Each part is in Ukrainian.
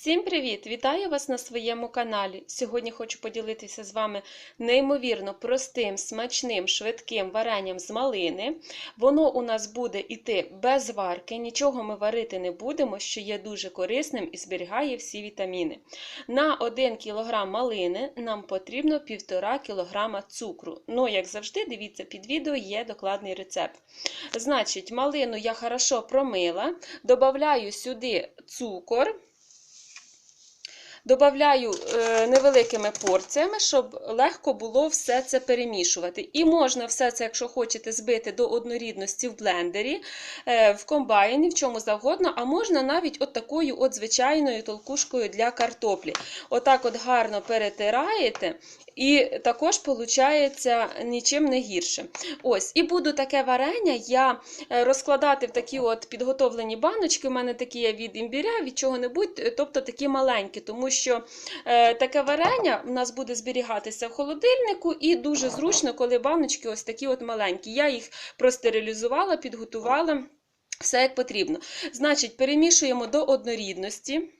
Всім привіт! Вітаю вас на своєму каналі. Сьогодні хочу поділитися з вами неймовірно простим, смачним, швидким варенням з малини. Воно у нас буде йти без варки, нічого ми варити не будемо, що є дуже корисним і зберігає всі вітаміни. На 1 кг малини нам потрібно 1,5 кг цукру. Ну, як завжди, дивіться під відео є докладний рецепт. Значить, малину я хорошо промила, додаю сюди цукор. Добавляю е, невеликими порціями, щоб легко було все це перемішувати. І можна все це, якщо хочете, збити до однорідності в блендері, е, в комбайні, в чому завгодно, а можна навіть от такою от звичайною толкушкою для картоплі. Отак от гарно перетираєте. І також виходить нічим не гірше. Ось, І буду таке варення я е, розкладати в такі от підготовлені баночки. У мене такі є від імбіря, від чого-небудь, тобто такі маленькі, тому що е, таке варення в нас буде зберігатися в холодильнику, і дуже зручно, коли баночки ось такі от маленькі. Я їх простерилізувала, підготувала, все як потрібно. Значить, перемішуємо до однорідності.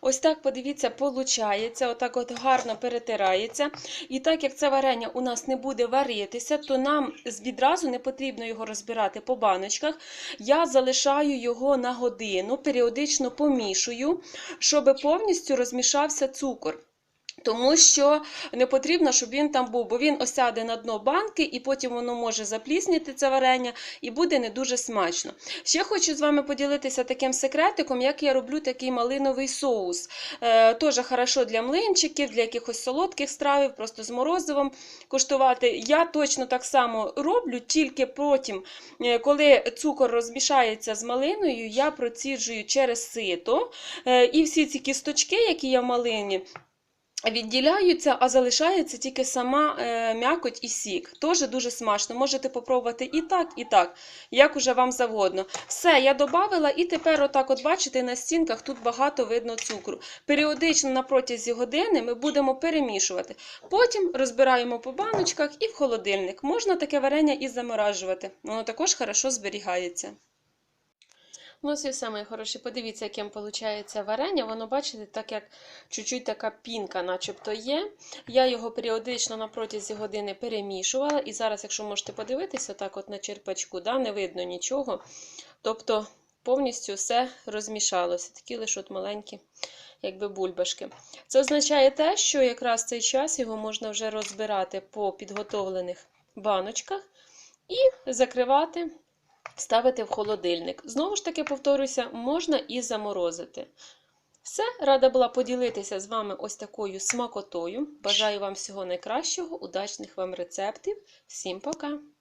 Ось так, подивіться, получається, отак от гарно перетирається. І так як це варення у нас не буде варитися, то нам відразу не потрібно його розбирати по баночках. Я залишаю його на годину, періодично помішую, щоб повністю розмішався цукор. Тому що не потрібно, щоб він там був, бо він осяде на дно банки, і потім воно може заплісніти це варення, і буде не дуже смачно. Ще хочу з вами поділитися таким секретиком, як я роблю такий малиновий соус. Е, Теж хорошо для млинчиків, для якихось солодких стравів, просто з морозивом куштувати. Я точно так само роблю, тільки потім, е, коли цукор розмішається з малиною, я проціджую через сито. Е, і всі ці кісточки, які є в малині, Відділяються, а залишається тільки сама е, м'якоть і сік. Теж дуже смачно. Можете попробувати і так, і так, як уже вам завгодно. Все, я додала, і тепер, отак, от бачите, на стінках тут багато видно цукру. Періодично на протязі години ми будемо перемішувати. Потім розбираємо по баночках і в холодильник. Можна таке варення і заморажувати. Воно також хорошо зберігається. Ну, все, мої хороші, подивіться, яким виходить варення. Воно, бачите, так як чуть-чуть така пінка начебто є. Я його періодично на протязі години перемішувала. І зараз, якщо можете подивитися, так от на черпачку, да, не видно нічого. Тобто повністю все розмішалося. Такі лише от маленькі якби бульбашки. Це означає те, що якраз цей час його можна вже розбирати по підготовлених баночках і закривати ставити в холодильник. Знову ж таки, повторюся, можна і заморозити. Все, рада була поділитися з вами ось такою смакотою. Бажаю вам всього найкращого, удачних вам рецептів. Всім пока!